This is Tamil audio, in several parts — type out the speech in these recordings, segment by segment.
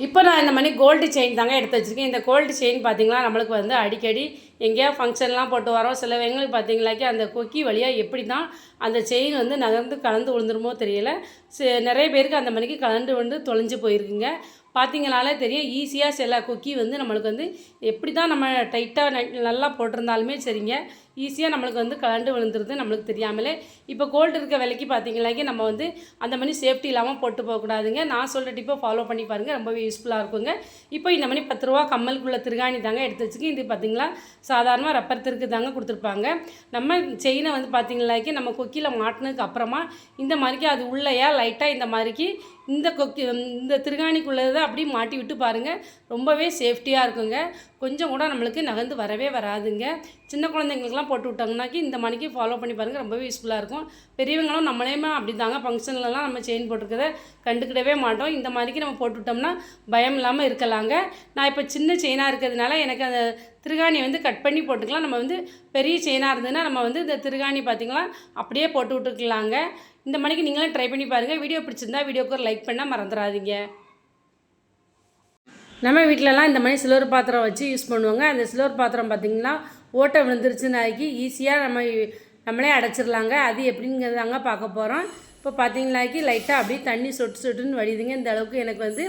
இப்போ நான் இந்த மாதிரி கோல்டு செயின் தாங்க எடுத்து வச்சுருக்கேன். இந்த கோல்டு செயின் பார்த்திங்கன்னா நம்மளுக்கு வந்து அடிக்கடி எங்கேயா ஃபங்க்ஷன்லாம் போட்டு வரோம். சிலவங்களுக்கு பார்த்தீங்களாக்கி அந்த கொக்கி வழியாக எப்படி தான் அந்த செயின் வந்து நகர்ந்து கலந்து விழுந்துருமோ தெரியல. சி- நிறைய பேருக்கு அந்த மணிக்கு கலந்து வந்து தொலைஞ்சு போயிருக்குங்க. பார்த்திங்கனாலே தெரியும் ஈஸியாக சில கொக்கி வந்து நம்மளுக்கு வந்து எப்படி தான் நம்ம டைட்டாக நல்லா போட்டிருந்தாலுமே சரிங்க. ஈஸியாக நம்மளுக்கு வந்து கலண்டு விழுந்துருது நம்மளுக்கு தெரியாமலே. இப்போ கோல்டு இருக்க விலைக்கு பார்த்தீங்கன்னாக்கி நம்ம வந்து அந்த மாதிரி சேஃப்டி இல்லாமல் போட்டு போகக்கூடாதுங்க நான் சொல்கிற டிப்பை ஃபாலோ பண்ணி பாருங்கள் ரொம்பவே யூஸ்ஃபுல்லாக இருக்குங்க. இப்போ இந்த மாதிரி பத்து ரூபா கம்மலுக்குள்ள திருகாணி தாங்க எடுத்து வச்சுக்கி இது பார்த்தீங்களா சாதாரணமாக ரப்பர் திருக்கு தாங்க கொடுத்துருப்பாங்க. நம்ம செயினை வந்து பார்த்திங்களாக்கி நம்ம கொக்கியில் மாட்டினதுக்கு அப்புறமா இந்த மாதிரிக்கு அது உள்ளையா லைட்டாக இந்த மாதிரிக்கு இந்த கொக்கி இந்த திருகாணிக்குள்ளே அப்படியே மாட்டி விட்டு பாருங்கள் ரொம்பவே சேஃப்டியாக இருக்குங்க. கொஞ்சம் கூட நம்மளுக்கு நகர்ந்து வரவே வராதுங்க. சின்ன குழந்தைங்களுக்குலாம் போட்டு விட்டாங்கனாக்கி இந்த மணிக்கு ஃபாலோ பண்ணி பாருங்கள் ரொம்பவே யூஸ்ஃபுல்லாக இருக்கும். பெரியவங்களும் நம்மளையுமே அப்படி தாங்க ஃபங்க்ஷன்லலாம் நம்ம செயின் போட்டிருக்கத கண்டுக்கிடவே மாட்டோம். இந்த மாதிரிக்கு நம்ம போட்டு விட்டோம்னா பயம் இல்லாமல் இருக்கலாங்க. நான் இப்போ சின்ன செயினாக இருக்கிறதுனால எனக்கு அந்த திருகாணி வந்து கட் பண்ணி போட்டுக்கலாம். நம்ம வந்து பெரிய செயினாக இருந்ததுன்னா நம்ம வந்து இந்த திருகாணி பார்த்திங்களா அப்படியே போட்டு விட்டுக்கலாங்க. இந்த மணிக்கு நீங்களும் ட்ரை பண்ணி பாருங்கள் வீடியோ பிடிச்சிருந்தா வீடியோக்கு ஒரு லைக் பண்ணால் மறந்துடாதீங்க நம்ம வீட்டிலலாம் இந்த மாதிரி சில்வர் பாத்திரம் வச்சு யூஸ் பண்ணுவாங்க. அந்த சில்வர் பாத்திரம் பார்த்திங்கன்னா ஓட்டை விழுந்துருச்சுனாக்கி ஈஸியாக நம்ம நம்மளே அடைச்சிடலாங்க. அது எப்படிங்கிறதாங்க பார்க்க போகிறோம் இப்போ பார்த்தீங்களாக்கி லைட்டாக அப்படியே தண்ணி சொட்டு சொட்டுன்னு வடிதுங்க இந்த அளவுக்கு எனக்கு வந்து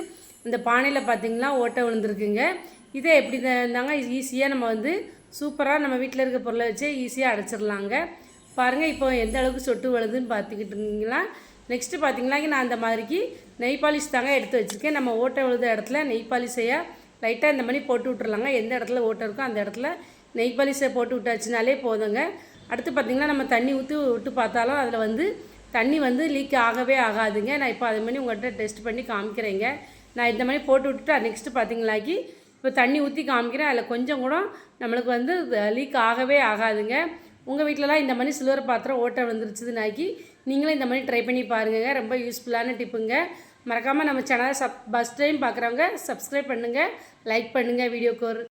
இந்த பானையில் பார்த்தீங்கன்னா ஓட்டை விழுந்துருக்குங்க. இதை எப்படி இருந்தாங்க ஈஸியாக நம்ம வந்து சூப்பராக நம்ம வீட்டில் இருக்க பொருளை வச்சே ஈஸியாக அடைச்சிடலாங்க. பாருங்கள் இப்போ எந்த அளவுக்கு சொட்டு விழுதுன்னு பார்த்துக்கிட்டு இருந்தீங்களா நெக்ஸ்ட்டு பார்த்தீங்கன்னா நான் அந்த மாதிரிக்கு நெய் பாலிஷ் தாங்க எடுத்து வச்சுருக்கேன். நம்ம ஓட்டை விழுத இடத்துல நெய் பாலிஷையை லைட்டாக இந்த மாதிரி போட்டு விட்ருலாங்க எந்த இடத்துல ஓட்டை இருக்கோ அந்த இடத்துல நெய் பாலிஷை போட்டு விட்டாச்சுனாலே போதுங்க. அடுத்து பார்த்திங்கன்னா நம்ம தண்ணி ஊற்றி விட்டு பார்த்தாலும் அதில் வந்து தண்ணி வந்து லீக் ஆகவே ஆகாதுங்க. நான் இப்போ அது மாதிரி உங்கள்கிட்ட டெஸ்ட் பண்ணி காமிக்கிறேங்க. நான் இந்த மாதிரி போட்டு விட்டுட்டு நெக்ஸ்ட்டு பார்த்திங்களாக்கி இப்போ தண்ணி ஊற்றி காமிக்கிறேன். அதில் கொஞ்சம் கூட நம்மளுக்கு வந்து லீக் ஆகவே ஆகாதுங்க. உங்கள் வீட்டிலலாம் இந்த மாதிரி சில்வர் பாத்திரம் ஓட்டை வந்துருச்சுதுனாக்கி நீங்களும் இந்த மாதிரி ட்ரை பண்ணி பாருங்க ரொம்ப யூஸ்ஃபுல்லான டிப்புங்க மறக்காமல் நம்ம சேனலை சப் ஃபஸ்ட் டைம் பார்க்குறவங்க சப்ஸ்கிரைப் பண்ணுங்கள் லைக் பண்ணுங்கள் வீடியோக்கு ஒரு